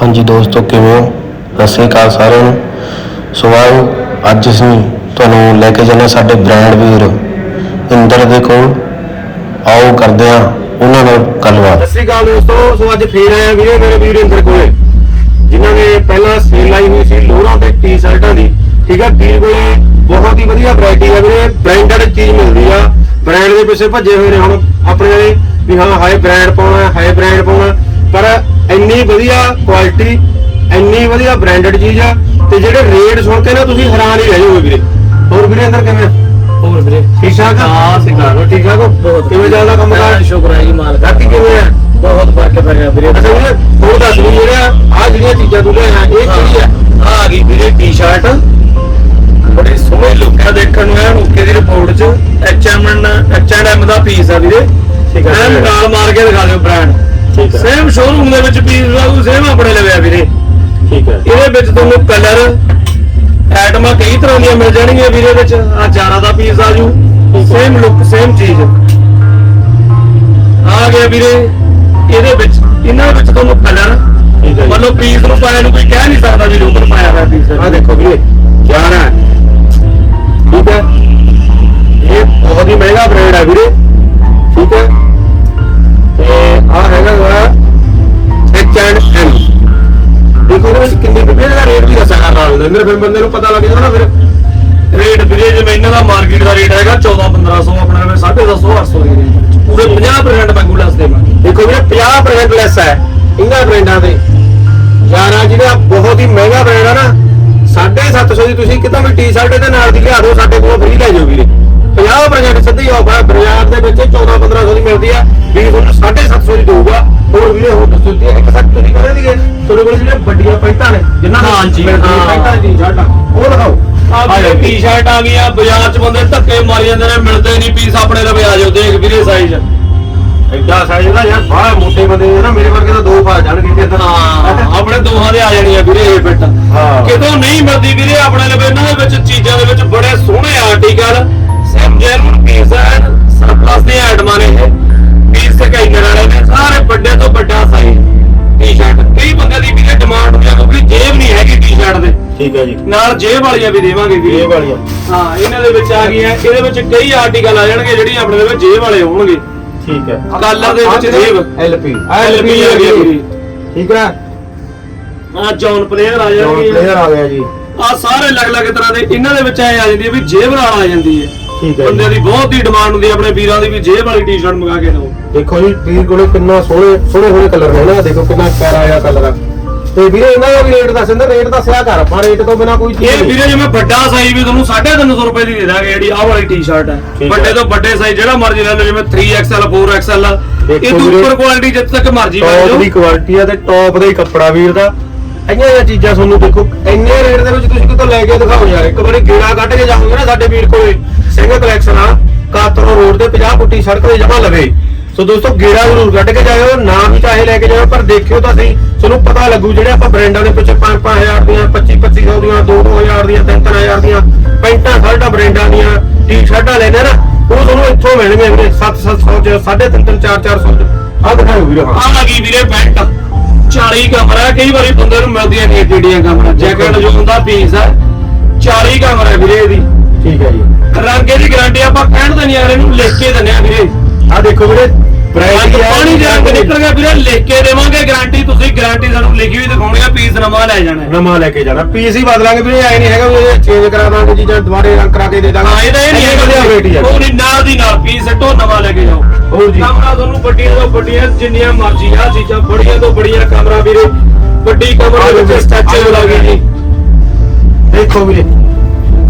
ਹਾਂਜੀ ਦੋਸਤੋ, ਕਿਵੇਂ ਹੋ? ਸਤਿ ਸ਼੍ਰੀ ਅਕਾਲ ਸਾਰਿਆਂ ਨੂੰ। ਸੋ ਅੱਜ ਅਸੀਂ ਤੁਹਾਨੂੰ ਲੈ ਕੇ ਚੱਲੇ ਸਾਡੇ ਬ੍ਰਾਂਡ ਵੀਰ ਇੰਦਰ ਦੇ ਕੋਲ। ਆਓ, ਕਰਦੇ ਹਾਂ ਉਹਨਾਂ ਨਾਲ ਗੱਲਬਾਤ। ਸਤਿ ਸ੍ਰੀ ਅਕਾਲ ਦੋਸਤੋ, ਸੋ ਅੱਜ ਫੇਰ ਆਇਆ ਵੀਰੇ ਮੇਰੇ ਵੀਰ ਇੰਦਰ ਕੋਲੇ। ਜਿਨ੍ਹਾਂ ਨੇ ਪਹਿਲਾਂ ਸੇਲ ਲਾਈ ਹੋਈ ਸੀ ਲੋਰਾਂ ਤੇ ਟੀ-ਸ਼ਰਟਾਂ ਦੀ। ਠੀਕ ਆ, ਵੀਰ ਕੋਲੇ ਬਹੁਤ ਹੀ ਵਧੀਆ ਵੈਰਾਈਟੀ ਆ ਵੀਰੇ ਬ੍ਰਾਂਡਡ ਚੀਜ਼ ਮਿਲਦੀ ਆ। ਬ੍ਰਾਂਡ ਦੇ ਪਿੱਛੇ ਭੱਜੇ ਹੋਏ ਨੇ ਹੁਣ ਆਪਣੇ ਵਾਲੇ, ਵੀ ਹਾਂ ਹਾਈ ਬ੍ਰਾਂਡ ਪਾਉਣਾ ਹਾਈ ਬ੍ਰਾਂਡ ਪਾਉਣਾ। ਪਰ ਇੰਨੀ ਵਧੀਆ ਕੁਆਲਿਟੀ ਇੰਨੀ ਵਧੀਆ ਬ੍ਰਾਂਡਡ ਚੀਜ਼ ਆ ਤੇ ਜਿਹੜੇ ਰੇਟ ਸੁਣ ਕੇ ਨਾ ਤੁਸੀਂ ਹੈਰਾਨ ਹੀ ਰਹਿ ਜਾਓਗੇ ਵੀਰੇ। ਹੋਰ ਵੀਰੇ ਅੰਦਰ ਕਿਵੇਂ? ਹੋਰ ਵੀਰੇ। ਠੀਕ ਠਾਕ ਆ? ਹਾਂ, ਠੀਕ ਠਾਕ। ਠੀਕ ਠਾਕ ਬਹੁਤ ਕਿਵੇਂ ਚੱਲਦਾ ਕੰਮ ਕਾਰ ਸ਼ੁਕਰ ਹੈ ਜੀ ਮਾਲਕ ਦਾ। ਕਿਵੇਂ ਆ? ਬਹੁਤ ਫ਼ਰਕ ਪੈ ਗਿਆ ਵੀਰੇ। ਅੱਛਾ ਵੀਰੇ ਹੋਰ ਦੱਸ ਵੀ ਜਿਹੜਾ ਆ ਜਿਹੜੀਆਂ ਚੀਜ਼ਾਂ ਤੂੰ ਲਿਆ ਇਹ ਕਿਹੜੀ ਆ? ਆ ਆ ਗਈ ਵੀਰੇ ਟੀ-ਸ਼ਰਟ ਬੜੀ ਸੋਹਣੀ ਲੁੱਕ ਹੈ ਦੇਖਣ ਨੂੰ ਐਨ ਓਕੇ ਦੀ ਰਿਪੋਰਟ ਚ। ਐਚਐਮ ਐਚਐਮ ਦਾ ਪੀਸ ਆ ਵੀਰੇ। ਠੀਕ ਵੀਰੇ। ਨਾਲ ਮਾਰ ਕੇ ਦਿਖਾ ਦਿਓ ਬ੍ਰਾਂਡ ਠੀਕ ਹੈ। ਸੇਮ ਸ਼ੋਰੂਮ ਦੇ ਵਿੱਚ ਪੀਸ ਲਾਗੂ ਸੇਮ ਆਪਣੇ ਲਵਿਆ ਵੀਰੇ। ਠੀਕ ਹੈ। ਇਹਦੇ ਵਿੱਚ ਤੁਹਾਨੂੰ ਕਲਰ ਐਟਮਾਂ ਕਈ ਤਰ੍ਹਾਂ ਦੀਆਂ ਮਿਲ ਜਾਣਗੀਆਂ ਵੀਰੇ ਵਿੱਚ। ਆ ਜਾਰਾ ਦਾ ਪੀਸ ਆ ਜੂ। ਸੇਮ ਲੁੱਕ ਸੇਮ ਚੀਜ਼। ਆ ਗਿਆ ਵੀਰੇ ਇਹਦੇ ਵਿੱਚ। ਇਹਨਾਂ ਵਿੱਚ ਤੁਹਾਨੂੰ ਕਲਰ। ਮਤਲਬ ਪੀਸ ਨੂੰ ਪਾਇਆ ਨੂੰ ਕੋਈ ਕਹਿ ਨਹੀਂ ਸਕਦਾ ਵੀ ਉੱਪਰ ਪਾਇਆ ਹੋਇਆ ਪੀਸ ਆ ਦੇਖੋ ਵੀਰੇ 11 ਹੈ ਠੀਕ ਹੈ। ਇਹ ਬਹੁਤ ਹੀ ਮਹਿੰਗਾ ਬ੍ਰਾਂਡ ਹੈ ਵੀਰੇ। ਰੁਪਏ ਦਾ ਰੇਟ ਵੀ ਦੱਸਿਆ ਕਰ ਨਾਲ ਅੰਦਰ ਫਿਰ ਬੰਦੇ ਨੂੰ ਪਤਾ ਲੱਗ ਜਾਂਦਾ ਨਾ ਫਿਰ। ਰੇਟ ਵੀਰੇ ਜਿਵੇਂ ਇਹਨਾਂ ਦਾ ਮਾਰਕੀਟ ਦਾ ਰੇਟ ਹੈਗਾ 14 1500 ਆਪਣੇ ਕੋਲ 750 800 ਦੇ ਪੂਰੇ 50% ਵਾਂਗੂ ਲੈਸ ਦੇਵਾਂਗੇ ਦੇਖੋ ਵੀਰੇ 50% ਲੈਸ ਹੈ ਇਹਨਾਂ ਬ੍ਰਾਂਡਾਂ ਤੇ। ਯਾਰਾ ਜਿਹੜਾ ਬਹੁਤ ਹੀ ਮਹਿੰਗਾ ਬ੍ਰਾਂਡ ਹੈ ਨਾ 750 ਦੀ ਤੁਸੀਂ ਕਿਤੋਂ ਵੀ ਟੀ-ਸ਼ਰਟ ਇਹਦੇ ਨਾਲ ਦੀ ਲਿਆ ਦਿਓ ਟੀ-ਸ਼ਰਟ ਆ ਗਈਆਂ ਬਾਜ਼ਾਰ 'ਚ ਬੰਦੇ ਧੱਕੇ ਮਾਰੀ ਜਾਂਦੇ ਨੇ ਮਿਲਦੇ ਨਹੀਂ ਪੀਸ ਆਪਣੇ ਲਵੇ ਆ ਜਾਓ ਦੇਖ ਵੀਰੇ ਸਾਈਜ਼ ਐਡਾ ਸਾਈਜ਼ ਦਾ ਯਾਰ ਬਾਹਲਾ ਮੋਟੇ ਬੰਦੇ ਨੇ ਨਾ ਮੇਰੇ ਵਰਗੇ ਤਾਂ ਦੋ ਪਾ ਜਾਣਗੇ ਤੇ ਹਾਂ ਆਪਣੇ ਦੋਹਾਂ ਦੇ ਆ ਜਾਣੀਆਂ ਵੀਰੇ ਇਹ ਫਿੱਟ ਹਾਂ। ਕਿਤੋਂ ਨਹੀਂ ਮਿਲਦੀ ਵੀਰੇ ਆਪਣੇ ਲਵੇ ਇਹਨਾਂ ਦੇ ਵਿੱਚ ਚੀਜ਼ਾਂ ਦੇ ਵਿੱਚ ਬੜੇ ਸੋਹਣੇ ਆਰਟੀਕਲ ਸੇਮ ਜੈਨੂਨ ਪੀਸ ਹਨ ਸਰਪਲਸ ਦੇ ਆਈਟਮਾਂ ਨੇ ਇਹ। ਪੀਸ ਤੇ ਕਈ ਵਾਲੇ ਨੇ ਸਾਰੇ ਵੱਡੇ ਤੋਂ ਵੱਡਾ ਠੀਕ ਹੈ ਜੀ। ਨਾਲ ਜੇਬ ਵਾਲੀਆਂ ਵੀ ਦੇਵਾਂਗੇ ਵੀਰੇ ਇਹ ਵਾਲੀਆਂ। ਹਾਂ ਇਹਨਾਂ ਦੇ ਵਿੱਚ ਆ ਗਈਆਂ। ਇਹਦੇ ਵਿੱਚ ਕਈ ਆਰਟੀਕਲ ਆ ਜਾਣਗੇ ਜਿਹੜੀਆਂ ਆਪਣੇ ਦੇ ਵਿੱਚ ਜੇਬ ਵਾਲੇ ਹੋਣਗੇ। ਠੀਕ ਹੈ ਕਾਲਰ ਦੇ ਵਿੱਚ ਜੇਬ। ਐਲਪੀ। LP ਆ ਗਈ ਠੀਕ ਹੈ ਆ ਜੌਨ ਪਲੇਅਰ ਆ ਜੌਨ ਜਾਣਗੇ ਪਲੇਅਰ ਆ ਗਿਆ ਜੀ। ਆ ਸਾਰੇ ਅਲੱਗ-ਅਲੱਗ ਤਰ੍ਹਾਂ ਦੇ ਇਹਨਾਂ ਦੇ ਵਿੱਚ ਐ ਆ ਜਾਂਦੀ ਹੈ ਵੀ ਜੇਬ ਨਾਲ ਆ ਜਾਂਦੀ ਹੈ ਠੀਕ ਹੈ ਬੰਦੇ ਦੀ ਬਹੁਤ ਹੀ ਡਿਮਾਂਡ ਹੁੰਦੀ ਹੈ ਆਪਣੇ ਵੀਰਾਂ ਦੀ ਵੀ ਜੇਬ ਵਾਲੀ ਟੀ-ਸ਼ਰਟ ਮੰਗਾ ਕੇ ਦਿਓ। ਦੇਖੋ ਜੀ ਵੀਰ ਕੋਲੇ ਕਿੰਨਾ ਸੋਹਣੇ ਸੋਹਣੇ ਸੋਹਣੇ ਕਲਰ ਨੇ ਨਾ। ਦੇਖੋ ਕਿੰਨਾ ਪਿਆਰਾ ਆਇਆ ਕਲਰ ਆ। ਤੇ ਵੀਰੇ ਇਹਨਾਂ ਦਾ ਵੀ ਰੇਟ ਦੱਸ ਦਿੰਦਾ ਰੇਟ ਦੱਸਿਆ ਕਰ ਆਪਾਂ ਰੇਟ ਤੋਂ ਬਿਨਾ ਕੋਈ ਚੀਜ਼ ਇਹ ਨਹੀਂ। ਵੀਰੇ ਜਿਵੇਂ ਵੱਡਾ ਸਾਈਜ਼ ਵੀ ਤੁਹਾਨੂੰ 350 ਰੁਪਏ ਦੀ ਦੇ ਦਾਂਗੇ ਜਿਹੜੀ ਆਹ ਵਾਲੀ ਟੀ-ਸ਼ਰਟ ਹੈ। ਠੀਕ ਹੈ। ਵੱਡੇ ਤੋਂ ਵੱਡੇ ਸਾਈਜ਼ ਜਿਹੜਾ ਮਰਜ਼ੀ ਲੈ ਲਓ ਜਿਵੇਂ 3XL 4XL ਇਹ ਦੇਖੋ ਤੋਂ ਵੀਰੇ, ਉੱਪਰ ਕੁਆਲਿਟੀ ਜਿੱਥੇ ਤੱਕ ਮਰਜ਼ੀ ਮਿਲ ਟੌਪ ਜਾਓ। ਦੀ ਕੁਆਲਿਟੀ ਆ ਤੇ ਟੌਪ ਦਾ ਹੀ ਕੱਪੜਾ ਵੀਰ ਦਾ। ਇੰਨੀਆਂ ਜਿਹੀਆਂ ਚੀਜ਼ਾਂ ਤੁਹਾਨੂੰ ਦੇਖੋ ਇੰਨੇ ਰੇਟ ਦੇ ਵਿੱਚ ਤੁਸੀਂ ਕਿਤੋਂ ਲੈ ਕੇ ਦਿਖਾਓ ਯਾਰ ਇੱਕ ਵਾਰੀ ਗੇੜਾ ਕੱਢ ਕੇ ਜਾਓਗੇ ਨਾ ਸਾਡੇ ਵੀਰ ਕੋਲੇ ਸਿੰਘ ਕਲੈਕਸ਼ਨ ਆ ਕਾਤਰੋ ਰੋਡ ਤੇ 50 ਫੁੱਟੀ ਸੜਕ ਦੇ ਜਮਾ ਲਵੇ। ਸੋ ਦੋਸਤੋ ਗੇੜਾ ਜ਼ਰੂਰ ਕੱਢ ਕੇ ਜਾਇਓ ਨਾਮ ਵੀ ਚਾਹੇ ਲੈ ਕੇ ਜਾਇਓ ਪਰ ਦੇਖਿਓ ਤਾਂ ਸਹੀ ਤੁਹਾਨੂੰ ਪਤਾ ਲੱਗੂ ਜਿਹੜੇ ਆਪਾਂ ਬ੍ਰਾਂਡਾਂ ਦੇ ਪਿੱਛੇ 5-5000 ਦੀਆਂ 25-2500 ਦੀਆਂ 2-2000 ਦੀਆਂ 3-3000 ਦੀਆਂ ਪੈਂਟਾਂ ਸ਼ਰਟਾਂ ਬ੍ਰਾਂਡਾਂ ਦੀਆਂ ਟੀ-ਸ਼ਰਟਾਂ ਲੈਣੇ ਨਾ ਉਹ ਤੁਹਾਨੂੰ ਇੱਥੋਂ ਮਿਲਣਗੇ ਵੀਰੇ 7-700 ਚ 3.5 4-400 ਚ। ਆ ਦਿਖਾਓ ਵੀਰੇ ਆ ਗਈ ਵੀਰੇ ਪੈਂਟ। 40 ਕਮਰਾ ਕਈ ਵਾਰੀ ਬੰਦੇ ਨੂੰ ਮਿਲਦੀਆਂ ਨਹੀਂ ਏਡੀਆਂ ਕਮਰਾ। ਜੈਕਟ ਜੋ ਹੁੰਦਾ ਪੀਸ ਹੈ 40 ਕਮਰਾ ਵੀਰੇ ਇਹਦੀ। ਠੀਕ ਹੈ ਜੀ। ਰੰਗ ਦੀ ਗਾਰੰਟੀ ਆਪਾਂ ਕਹਿਣ ਤਾਂ ਨਹੀਂ ਅਗਲੇ ਨੂੰ ਲਿਖ ਕੇ ਦਿੰਦੇ ਆ ਵੀਰੇ। ਆ ਦੇਖੋ ਵੀਰੇ ਅੱਜ ਪਾਣੀ ਦੇ ਰੰਗ ਨਿਕਲ ਗਿਆ ਵੀਰੇ ਲਿਖ ਕੇ ਦੇਵਾਂਗੇ ਗਾਰੰਟੀ ਤੁਸੀਂ ਗਾਰੰਟੀ ਸਾਨੂੰ ਲਿਖੀ ਵੀ ਦਿਖਾਉਣੀ ਆ ਪੀਸ ਨਵਾਂ ਲੈ ਜਾਣਾ ਹੈ। ਨਵਾਂ ਲੈ ਕੇ ਜਾਣਾ ਪੀਸ ਹੀ ਬਦਲਾਂਗੇ ਵੀਰੇ ਐ ਨਹੀਂ ਹੈਗਾ ਵੀ ਚੇਂਜ ਕਰਾ ਦਾਂਗੇ ਚੀਜ਼ਾਂ ਦੁਬਾਰੇ ਰੰਗ ਕਰਾ ਕੇ ਦੇ ਦਾਂਗੇ। ਹਾਂ ਇਹਦਾ ਇਹ ਨਹੀਂ ਵਧੀਆ ਵੈਰਾਈਟੀ ਉਹ ਹੈ ਨਹੀਂ ਨਾਲ ਦੀ ਨਾਲ ਪੀਸ ਸੱਟੋ ਨਵਾਂ ਲੈ ਕੇ ਜਾਓ। ਹੋਰ ਜੀ। ਕਮਰਾ ਤੁਹਾਨੂੰ ਵੱਡੀਆਂ ਤੋਂ ਵੱਡੀਆਂ ਜਿੰਨੀਆਂ ਮਰਜ਼ੀ ਆ ਚੀਜ਼ਾਂ ਬੜੀਆਂ ਤੋਂ ਬੜੀਆਂ ਕਮਰਾ ਵੀਰੇ ਵੱਡੀ ਕਮਰਾ ਵਿੱਚ ਸਟੈਚੂ ਲੱਗੇ ਜੀ। ਦੇਖੋ ਵੀਰੇ।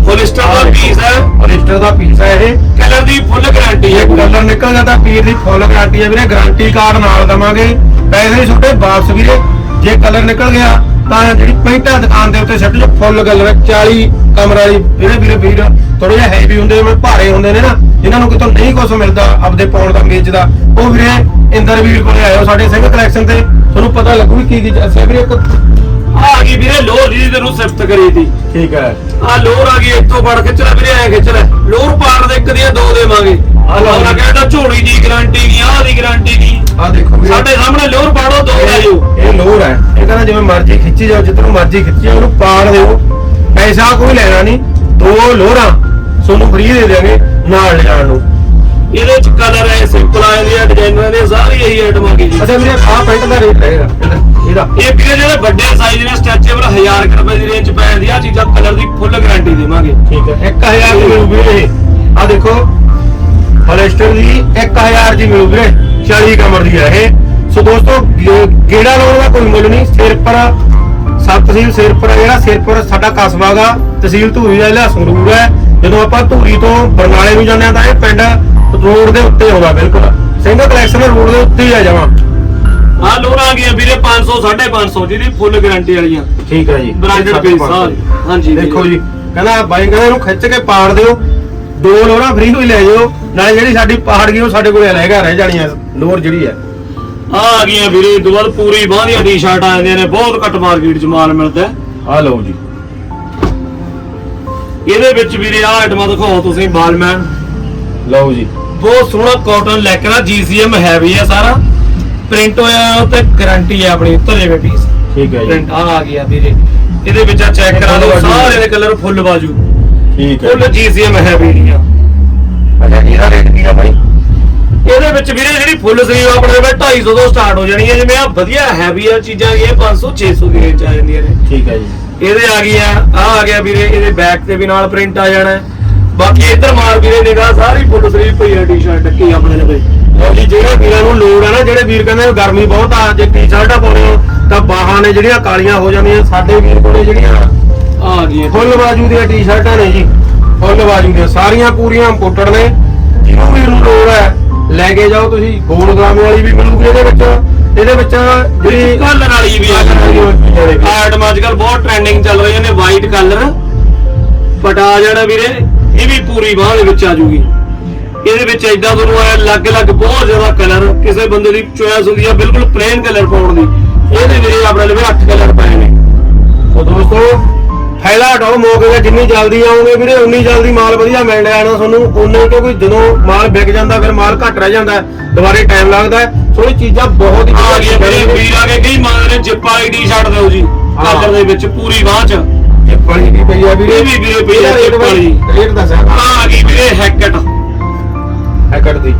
ਹੋਲਿਸਟਰ ਦਾ ਪੀਸ ਹੈ। ਰਜਿਸਟਰ ਦਾ ਪੀਸ ਹੈ ਇਹ। ਕਲਰ ਦੀ ਫੁੱਲ ਗਾਰੰਟੀ ਹੈ। ਕਲਰ ਨਿਕਲ ਜਾਂਦਾ ਪੀਸ ਦੀ ਫੁੱਲ ਗਾਰੰਟੀ ਹੈ ਵੀਰੇ ਗਾਰੰਟੀ ਕਾਰਡ ਨਾਲ ਦਵਾਂਗੇ। ਪੈਸੇ ਨਹੀਂ ਛੁੱਟੇ ਵਾਪਸ ਵੀਰੇ। ਜੇ ਕਲਰ ਨਿਕਲ ਗਿਆ, ਤਾਂ ਜਿਹੜੀ ਪੈਂਟਾਂ ਦੁਕਾਨ ਦੇ ਉੱਤੇ ਸੱਟ ਜੋ ਫੁੱਲ ਕਲਰ 40 ਕਮਰ ਵਾਲੀ। ਵੀਰੇ ਵੀਰੇ, ਵੀਰ ਥੋੜੇ ਜਿਹਾ ਹੈਵੀ ਹੁੰਦੇ ਨੇ ਭਾਰੇ ਹੁੰਦੇ ਨੇ ਨਾ, ਜਿਨ੍ਹਾਂ ਨੂੰ ਕਿਤੋਂ ਨਹੀਂ ਕੁਝ ਮਿਲਦਾ ਆਪਦੇ ਪਾਉਣ ਦਾ ਮੇਜ ਦਾ। ਉਹ ਵੀਰੇ ਇੰਦਰ ਵੀਰ ਕੋਲੇ ਆਇਓ ਸਾਡੇ ਸਿੰਘ ਕਲੈਕਸ਼ਨ ਤੇ। ਤੁਹਾਨੂੰ ਪਤਾ ਲੱਗੂ ਕੀ ਕੀ ਅਸੀਂ ਵੀਰੇ, ਇੱਕ ਆ ਗਈ ਵੀਰੇ ਲੋਰ ਜੀ ਤੈਨੂੰ ਸਿਫਤ ਕਰੀ ਤੀ। ਠੀਕ ਹੈ। ਆ ਲੋਰ ਆ ਗਈ ਇੱਥੋਂ ਫੜ ਖਿੱਚ ਲੈ ਵੀਰੇ ਐ ਖਿੱਚ ਲੈ। ਲੋਰ ਪਾੜ ਦੇ ਇੱਕ ਦੀਆਂ ਦੋ ਦੇਵਾਂਗੇ। ਆ ਲਓ ਜੀ। ਕਹਿੰਦਾ ਝੋਲੀ ਦੀ ਗਾਰੰਟੀ ਨਹੀਂ ਆਹ ਦੀ ਗਾਰੰਟੀ ਨਹੀਂ। ਆ ਦੇਖੋ ਵੀਰੇ। ਸਾਡੇ ਸਾਹਮਣੇ ਲੋਰ ਪਾੜੋ ਦੋ ਲੈ ਜਾਓ। ਇਹ ਲੋਰ ਹੈ। ਇਹ ਕਹਿੰਦਾ ਜਿਵੇਂ ਮਰਜ਼ੀ ਖਿੱਚੀ ਜਾਓ ਜਿੱਧਰੋਂ ਮਰਜ਼ੀ ਖਿੱਚੀ ਜਾਓ ਉਹਨੂੰ ਪਾੜ ਦਿਓ। ਪੈਸਾ ਕੋਈ ਲੈਣਾ ਨਹੀਂ। ਦੋ ਲੋਹਰਾਂ ਤੁਹਾਨੂੰ ਫ੍ਰੀ ਦੇ ਦੇਣਗੇ ਨਾਲ ਲਿਜਾਣ ਨੂੰ। ਇਹਦੇ ਵਿੱਚ ਕਲਰ ਹੈ ਸਿੰਪਲ ਆ ਇਹਦੀਆਂ ਡਿਜ਼ਾਈਨਰਾਂ ਦੇ ਸਾਰੀ ਇਹੀ ਆਈਟਮ ਜੀ। ਅੱਛਾ ਵੀਰੇ ਆਹ ਪੈਂਟ ਦਾ ਰੇਟ ਰਹੇਗਾ। ਇਹਦਾ- ਇਹ ਵੀਰੇ ਜਿਹੜੇ ਵੱਡੇ ਸਾਈਜ਼ ਨੇ ਸਟ੍ਰੈਚੇਬਲ 1000 ਕੁ ਰੁਪਏ ਦੀ ਰੇਂਜ ਪੈ ਜਾਂਦੀ ਆ ਚੀਜ਼ਾਂ ਕਲਰ ਦੀ ਫੁੱਲ ਗਾਰੰਟੀ ਦੇਵਾਂਗੇ। ਠੀਕ ਹੈ। 1000 ਦੀ ਮਿਲੂ ਵੀਰੇ ਆ ਦੇਖੋ ਫੋਰੈਸਟਰ ਦੀ 1000 ਦੀ ਮਿਲੂ ਵੀਰੇ 40 ਕਮਰ ਦੀ ਹੈ ਇਹ। ਸੋ ਦੋਸਤੋ ਗੇੜਾ ਲਾਉਣ ਦਾ ਕੋਈ ਮੁੱਲ ਨਹੀਂ ਸਿਰ ਪਰ ਸਬ ਤਹਿਸੀਲ ਸਿਰਪੁਰ ਜਿਹੜਾ ਸਿਰਪੁਰ ਸਾਡਾ ਕਸਬਾ ਗਾ ਤਹਿਸੀਲ ਧੂਰੀ ਦਾ ਜ਼ਿਲ੍ਹਾ ਸੰਗਰੂਰ ਹੈ ਜਦੋਂ ਆਪਾਂ ਧੂਰੀ ਤੋਂ ਬਰਨਾਲੇ ਨੂੰ ਜਾਂਦੇ ਆ ਤਾਂ ਇਹ ਪਿੰਡ ਰੋਡ ਦੇ ਉੱਤੇ ਆਉਂਦਾ ਬਿਲਕੁਲ। ਸਿੰਘ ਕਲੈਕਸ਼ਨ ਰੋਡ ਦੇ ਉੱਤੇ ਹੀ ਆ ਜਾਵਾਂ। ਆ ਲੋਰਾਂ ਆ ਗਈਆਂ ਵੀਰੇ 500 550 ਜਿਹਦੀ ਫੁੱਲ ਗਾਰੰਟੀ ਵਾਲੀਆਂ। ਠੀਕ ਹੈ ਜੀ। piece ਸਾਰੇ। ਹਾਂਜੀ, ਦੇਖੋ। ਜੀ ਕਹਿੰਦਾ ਬਾਈ ਕਹਿੰਦਾ ਇਹਨੂੰ ਖਿੱਚ ਕੇ ਪਾੜ ਦਿਓ। ਦੋ ਲੋਰਾਂ ਫ੍ਰੀ ਹੋਈ ਲੈ ਜਾਓ ਨਾਲੇ ਜਿਹੜੀ ਸਾਡੀ ਪਹਾੜ ਗਈ ਉਹ ਸਾਡੇ ਕੋਲੇ ਰਹਿਗਾ ਰਹਿ ਜਾਣੀਆਂ। ਲੋਰ ਜਿਹੜੀ ਹੈ। ਆ ਆ ਗਈਆਂ ਵੀਰੇ ਦੁਬਾਰ ਪੂਰੀ ਬਾਂਹ ਦੀਆਂ ਟੀ-ਸ਼ਰਟ ਆ ਜਾਂਦੀਆਂ ਨੇ ਬਹੁਤ ਘੱਟ ਮਾਰਕੀਟ 'ਚ ਮਾਲ ਮਿਲਦਾ ਹੈ। ਆ ਲਓ ਜੀ। ਇਹਦੇ ਵਿੱਚ ਵੀਰੇ ਆ ਆਈਟਮਾਂ ਦਿਖਾਓ ਤੁਸੀਂ ਬਾਲਮੈਨ। ਲਓ ਜੀ। ਬਹੁਤ ਸੋਹਣਾ ਕਾਟਨ ਲੈਕਰਾ GCM ਹੈਵੀ ਹੈ ਸਾਰਾ। ਪ੍ਰਿੰਟ ਹੋਇਆ ਤੇ ਗਾਰੰਟੀ ਹੈ ਆਪਣੀ ਉੱਤਰ ਜਿਵੇਂ ਪੀਸ ਠੀਕ ਹੈ ਜੀ। ਪ੍ਰਿੰਟ ਆ ਆ ਗਿਆ ਵੀਰੇ। ਇਹਦੇ ਵਿੱਚ ਆ ਚੈੱਕ ਕਰਾ ਲਓ ਸਾਰੇ ਦੇ ਕਲਰ ਫੁੱਲ ਬਾਜੂ। ਠੀਕ ਫੁੱਲ GCM ਹੈਵੀ ਦੀਆਂ ਅੱਛਾ ਇਹਦਾ ਰੇਟ ਕੀ ਆ ਬਾਈ? ਇਹਦੇ ਵਿੱਚ ਵੀਰੇ ਜਿਹੜੀ ਫੁੱਲ ਸਲੀਵ ਆਪਣੇ ਕੋਲ 250 ਤੋਂ ਸਟਾਰਟ ਹੋ ਜਾਣੀ ਹੈ। ਜਿਵੇਂ ਆ ਵਧੀਆ ਹੈਵੀ ਆ ਚੀਜ਼ਾਂ ਇਹ 500 600 ਦੀ ਰੇਂਜ ਆ ਜਾਂਦੀਆਂ ਨੇ ਠੀਕ ਹੈ ਜੀ। ਇਹਦੇ ਆ ਗਈਆਂ ਆ ਆ ਗਿਆ ਵੀਰੇ ਇਹਦੇ ਬੈਕ ਤੇ ਵੀ ਨਾਲ ਪ੍ਰਿੰਟ ਆ ਜਾਣਾ ਹੈ। ਬਾਕੀ ਇੱਧਰ ਮਾਰ ਵੀਰੇ ਨਿਗਾਹ ਸਾਰੀ ਫੁੱਲ ਸਲੀਵ ਪਈ ਆ ਟੀ-ਸ਼ਰਟ ਟੱਕੀ ਆਪਣੇ ਨੇ ਜੀ ਜਿਹੜੇ ਵੀਰਾਂ ਨੂੰ ਲੋੜ ਹੈ ਨਾ ਜਿਹੜੇ ਵੀਰ ਕਹਿੰਦੇ ਗਰਮੀ ਬਹੁਤ ਆ ਜੇ ਟੀ-ਸ਼ਰਟਾਂ ਪਾਉਣੇ ਹੋ ਤਾਂ ਬਾਹਾਂ ਨੇ ਜਿਹੜੀਆਂ ਕਾਲੀਆਂ ਹੋ ਜਾਂਦੀਆਂ ਸਾਡੇ ਵੀਰ ਕੋਲੇ ਜਿਹੜੀਆਂ ਆ ਗਈਆਂ ਫੁੱਲ ਬਾਜੂ ਦੀਆਂ ਟੀ-ਸ਼ਰਟਾਂ ਨੇ ਜੀ ਫੁੱਲ ਬਾਜੂ ਦੀਆਂ ਸਾਰੀਆਂ ਪੂਰੀਆਂ ਇੰਪੋਰਟਡ ਨੇ। ਜਿਹਨੂੰ ਵੀਰ ਨੂੰ ਲੋੜ ਹੈ ਲੈ ਕੇ ਜਾਓ ਤੁਸੀਂ ਗੋਲ ਗ੍ਰਾਮ ਵਾਲੀ ਵੀ ਮਿਲੂਗੀ ਇਹਦੇ ਵਿੱਚ ਇਹਦੇ ਵਿੱਚ ਜਿਹੜੀ ਕਲਰ ਵਾਲੀ ਵੀ ਆ ਵੀ। ਆਈਟਮ ਅੱਜ ਕੱਲ ਬਹੁਤ ਟ੍ਰੈਂਡਿੰਗ ਚੱਲ ਰਹੀਆਂ ਨੇ ਵਾਈਟ ਕਲਰ ਆ ਜਾਣਾ ਵੀਰੇ ਇਹ ਵੀ ਪੂਰੀ ਬਾਹ ਦੇ ਵਿੱਚ ਆ ਜੂਗੀ। ਇਹਦੇ ਵਿੱਚ ਇਦਾਂ ਤੁਹਾਨੂੰ ਐ ਅਲੱਗ-ਅਲੱਗ ਬਹੁਤ ਜ਼ਿਆਦਾ ਕਲਰ ਕਿਸੇ ਬੰਦੇ ਦੀ ਚੋਇਸ ਹੁੰਦੀ ਆ ਬਿਲਕੁਲ ਪਲੇਨ ਕਲਰ ਪਾਉਣ ਦੀ। ਇਹਦੇ ਵੀਰੇ ਆਪਣੇ ਲਈ 8 ਕਲਰ ਪਏ ਨੇ। ਸੋ ਦੋਸਤੋ ਫਾਇਦਾ ਹਟਾਓ ਮੌਕੇ ਤੇ ਜਿੰਨੀ ਜਲਦੀ ਆਉਂਗੇ ਵੀਰੇ ਉਨੀ ਜਲਦੀ ਮਾਲ ਵਧੀਆ ਮਿਲ ਜਾਣਾ ਤੁਹਾਨੂੰ। ਉਨੇ ਕਿਉਂਕਿ ਜਦੋਂ ਮਾਲ ਵਿਕ ਜਾਂਦਾ ਫਿਰ ਮਾਲ ਘੱਟ ਰਹਿ ਜਾਂਦਾ ਦੁਬਾਰੇ ਟਾਈਮ ਲੱਗਦਾ। ਸੋ ਇਹ ਚੀਜ਼ਾਂ ਬਹੁਤ ਹੀ ਆ ਗਿਆ ਵੀਰੇ ਵੀਰ ਆ ਕੇ ਕਈ ਮੰਗਦੇ ਨੇ ਜਿੱਪ ਵਾਲੀ ਟੀ-ਸ਼ਰਟ ਦਿਓ ਜੀ। ਕਲਰ ਦੇ ਵਿੱਚ ਪੂਰੀ ਬਾਹ ਚ। ਇਹ ਬੜੀ ਵੀ ਪਈ ਆ ਵੀਰੇ? ਇਹ ਵੀ ਵੀਰੇ ਪਈ ਆ ਚਿੱਪ ਵਾਲੀ। ਰੇਟ ਦੱਸਿਆ ਆ ਗਈ ਵੀਰੇ ਹੈਕਟ ਹੈਕਟ ਦੀ।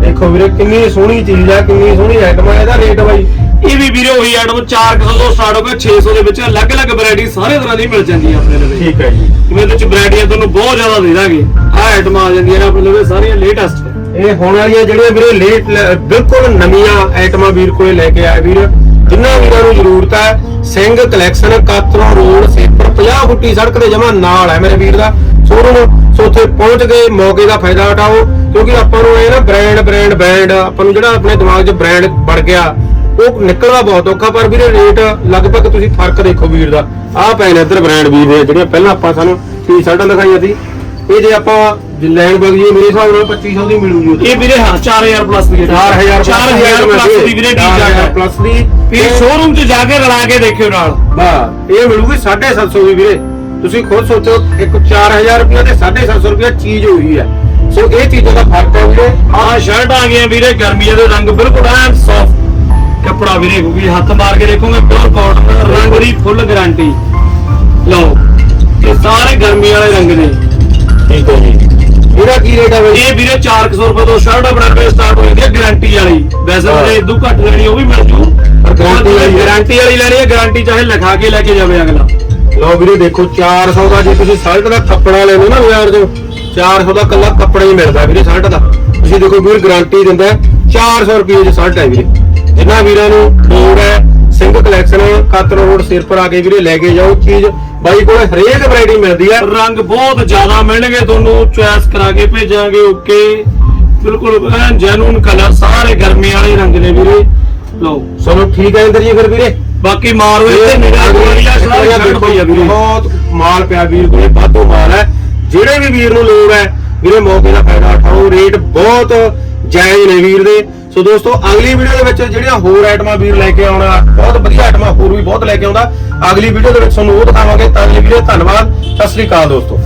ਦੇਖੋ ਵੀਰੇ ਕਿੰਨੀ ਸੋਹਣੀ ਚੀਜ਼ ਆ ਕਿੰਨੀ ਸੋਹਣੀ ਆਈਟਮ ਆ। ਇਹਦਾ ਰੇਟ ਬਾਈ ਇਹ ਵੀ ਵੀਰੇ ਉਹੀ ਆਈਟਮ 400 ਤੋਂ ਸਟਾਰਟ ਹੋ ਕੇ 600 ਦੇ ਵਿੱਚ ਅਲੱਗ-ਅਲੱਗ ਵੈਰਾਈਟੀ ਸਾਰੇ ਤਰ੍ਹਾਂ ਦੀ ਮਿਲ ਜਾਂਦੀ ਹੈ ਆਪਣੇ ਲਈ। ਠੀਕ ਹੈ ਜੀ। ਜਿਵੇਂ ਇਹਦੇ ਵਿੱਚ ਵੈਰਾਈਟੀਆਂ ਤੁਹਾਨੂੰ ਬਹੁਤ ਜ਼ਿਆਦਾ ਦੇ ਦਾਂਗੇ। ਆਹ ਆਈਟਮ ਆ ਜਾਂਦੀਆਂ ਨੇ ਆਪਣੇ ਲਈ ਸਾਰੀਆਂ ਲੇਟੈਸਟ ਇਹ ਹੋਣ ਵਾਲੀਆਂ ਜਿਹੜੀਆਂ ਵੀਰੇ ਲੇਟ ਬਿਲਕੁਲ ਨਵੀਆਂ ਆਈਟਮਾਂ ਵੀਰ ਕੋਲੇ ਲੈ ਕੇ ਆਏ ਵੀਰ। ਜਿੰਨਾ ਵੀਰਾਂ ਨੂੰ ਜ਼ਰੂਰਤ ਹੈ ਸਿੰਘ ਕਲੈਕਸ਼ਨ ਕਾਤਰੋਂ ਰੋਡ ਸੇਪਰ 50 ਫੁੱਟੀ ਸੜਕ ਦੇ ਜਮਾ ਨਾਲ ਹੈ ਮੇਰੇ ਵੀਰ ਦਾ। ਸ਼ੋਰੂਮ ਸੋ ਉੱਥੇ ਪਹੁੰਚ ਕੇ ਮੌਕੇ ਦਾ ਫਾਇਦਾ ਉਠਾਓ। ਕਿਉਂਕਿ ਆਪਾਂ ਨੂੰ ਇਹ ਨਾ ਬ੍ਰਾਂਡ ਬ੍ਰਾਂਡ ਬ੍ਰਾਂਡ ਆਪਾਂ ਨੂੰ ਜਿਹੜਾ ਆਪਣੇ ਦਿਮਾਗ 'ਚ ਬ੍ਰਾਂਡ ਵੜ ਗਿਆ ਉਹ ਨਿਕਲਦਾ ਬਹੁਤ ਔਖਾ। ਪਰ ਵੀਰੇ ਰੇਟ ਲਗਭਗ ਤੁਸੀਂ ਫ਼ਰਕ ਦੇਖੋ ਵੀਰ ਦਾ। ਆਹ ਪੈ ਨੇ ਇੱਧਰ ਬ੍ਰਾਂਡ ਵੀਰ ਦੇ ਜਿਹੜੀਆਂ ਪਹਿਲਾਂ ਆਪਾਂ ਸਾਨੂੰ ਟੀ-ਸ਼ਰਟਾਂ ਦਿਖਾਈਆਂ ਸੀ। ਇਹ ਜੇ ਆਪਾਂ ਲੈਣ ਬਗ ਜੀ ਮੇਰੇ ਹਿਸਾਬ ਨਾਲ 2500 ਦੀ ਮਿਲੂਗੀ। ਇਹ ਵੀਰੇ ਹਾਂ 4000 ਪਲੱਸ ਦੀ 4000 4000 ਪਲੱਸ ਦੀ ਵੀਰੇ ਟੀ-ਸ਼ਰਟ ਪਲੱਸ ਦੀ। ਫਿਰ ਸ਼ੋਰੂਮ 'ਚ ਜਾ ਕੇ ਰਲਾ ਕੇ ਦੇਖਿਓ ਨਾਲ। ਬਾ ਇਹ ਮਿਲੂਗੀ 750 ਦੀ ਵੀਰੇ। ਤੁਸੀਂ ਖੁਦ ਸੋਚੋ ਇੱਕ 4000 ਰੁਪਏ ਤੇ 750 ਰੁਪਏ ਚੀਜ਼ ਹੋਈ ਹੈ। ਸੋ ਇਹ ਚੀਜ਼ਾਂ ਦਾ ਫ਼ਰਕ ਹੈ ਵੀਰੇ। ਆਹ ਸ਼ਰਟ ਆ ਗਈਆਂ ਵੀਰੇ ਗਰਮੀਆਂ ਦੇ ਰੰਗ ਬਿਲਕੁਲ ਐਨ ਸੌਫਟ ਕੱਪੜਾ ਵੀਰੇ ਕਿਉਂਕਿ ਹੱਥ ਮਾਰ ਕੇ ਦੇਖੋਗੇ ਪਿਓਰ ਕਾਟਨ ਰੰਗ ਦੀ ਫੁੱਲ ਗਾਰੰਟੀ ਲਓ ਇਹ ਸਾਰੇ ਗਰਮੀ ਵਾਲੇ ਰੰਗ ਨੇ। ਠੀਕ ਹੈ ਜੀ। ਇਹਦਾ ਕੀ ਰੇਟ ਹੈ ਬਈ? ਇਹ ਵੀਰੇ 400 ਰੁਪਏ ਤੋਂ ਸ਼ਰਟ ਆਪਣਾ ਪੇ ਸਟਾਰਟ ਹੋ ਜਾਂਦੀ ਹੈ ਗਾਰੰਟੀ ਵਾਲੀ। ਵੈਸੇ। ਤਾਂ ਇਦੋਂ ਘੱਟ ਲੈਣੀ ਉਹ ਵੀ ਮਿਲ ਜੂ। ਪਰ ਵਾਲੀ। ਗਾਰੰਟੀ ਵਾਲੀ ਲੈਣੀ ਹੈ ਗਾਰੰਟੀ ਚਾਹੇ ਲਿਖਾ ਕੇ ਲੈ ਕੇ ਜਾਵੇ ਅਗਲਾ। ਲਓ ਵੀਰੇ ਦੇਖੋ 400 ਦਾ ਜੇ ਤੁਸੀਂ ਸ਼ਰਟ ਦਾ ਕੱਪੜਾ ਲੈਣਾ ਨਾ ਬਾਜ਼ਾਰ ਚੋਂ 400 ਦਾ ਕੱਲਾ ਕੱਪੜਾ ਹੀ ਮਿਲਦਾ ਵੀਰੇ ਸ਼ਰਟ ਦਾ। ਤੁਸੀਂ ਦੇਖੋ ਵੀਰ ਗਾਰੰਟੀ ਦਿੰਦਾ ਹੈ, 400 ਰੁਪਏ ਦੀ ਸ਼ਰਟ ਹੈ ਵੀਰੇ। ਜਿੰਨਾ ਵੀਰਾਂ ਨੂੰ ਲੋੜ ਹੈ ਸਿੰਘ ਕਲੈਕਸ਼ਨ ਕਾਤਰ ਰੋਡ ਸਿਰ ਪਰ ਆ ਕੇ ਵੀਰੇ ਲੈ ਕੇ ਜਾਓ ਚੀਜ਼ ਬਾਈ ਕੋਲ ਹਰੇਕ ਵੈਰਾਈਟੀ ਮਿਲਦੀ ਹੈ। ਰੰਗ ਬਹੁਤ ਜ਼ਿਆਦਾ ਮਿਲਣਗੇ ਤੁਹਾਨੂੰ ਚੁਆਇਸ ਕਰਾ ਕੇ ਭੇਜਾਂਗੇ ਓਕੇ ਬਿਲਕੁਲ ਜੈਨੂਨ ਕਲਰ ਸਾਰੇ ਗਰਮੀ ਵਾਲੇ ਰੰਗ ਨੇ ਵੀਰੇ। ਲਓ। ਚਲੋ ਠੀਕ ਹੈ ਇੰਦਰ ਜੀ ਫਿਰ ਵੀਰੇ। ਬਾਕੀ ਮਾਰੋ ਇੱਥੇ ਨਿਗਾਹ ਗੋਲੀ ਆ ਸਾਰੀ ਸ਼ਰਟ ਪਈ ਆ ਵੀਰੇ ਬਹੁਤ ਮਾਲ ਪਿਆ ਵੀਰ ਕੋਲੇ ਵਾਧੂ ਮਾਲ ਹੈ। ਜਿਹੜੇ ਵੀ ਵੀਰ ਨੂੰ ਲੋੜ ਹੈ ਵੀਰੇ ਮੌਕੇ ਦਾ ਫਾਇਦਾ ਉਠਾਓ। ਰੇਟ ਬਹੁਤ ਜਾਇਜ਼ ਨੇ ਵੀਰ ਦੇ। ਸੋ ਦੋਸਤੋ ਅਗਲੀ ਵੀਡੀਓ ਦੇ ਵਿੱਚ ਜਿਹੜੀਆਂ ਹੋਰ ਆਈਟਮਾਂ ਵੀਰ ਲੈ ਕੇ ਆਉਣਾ ਬਹੁਤ ਵਧੀਆ ਆਈਟਮਾਂ ਹੋਰ ਵੀ ਬਹੁਤ ਲੈ ਕੇ ਆਉਂਦਾ। ਅਗਲੀ ਵੀਡੀਓ ਦੇ ਵਿੱਚ ਤੁਹਾਨੂੰ ਉਹ ਦਿਖਾਵਾਂਗੇ। ਤਾਂ ਅਗਲੀ ਵੀਡੀਓ ਧੰਨਵਾਦ। ਸਤਿ ਸ੍ਰੀ ਅਕਾਲ ਦੋਸਤੋ।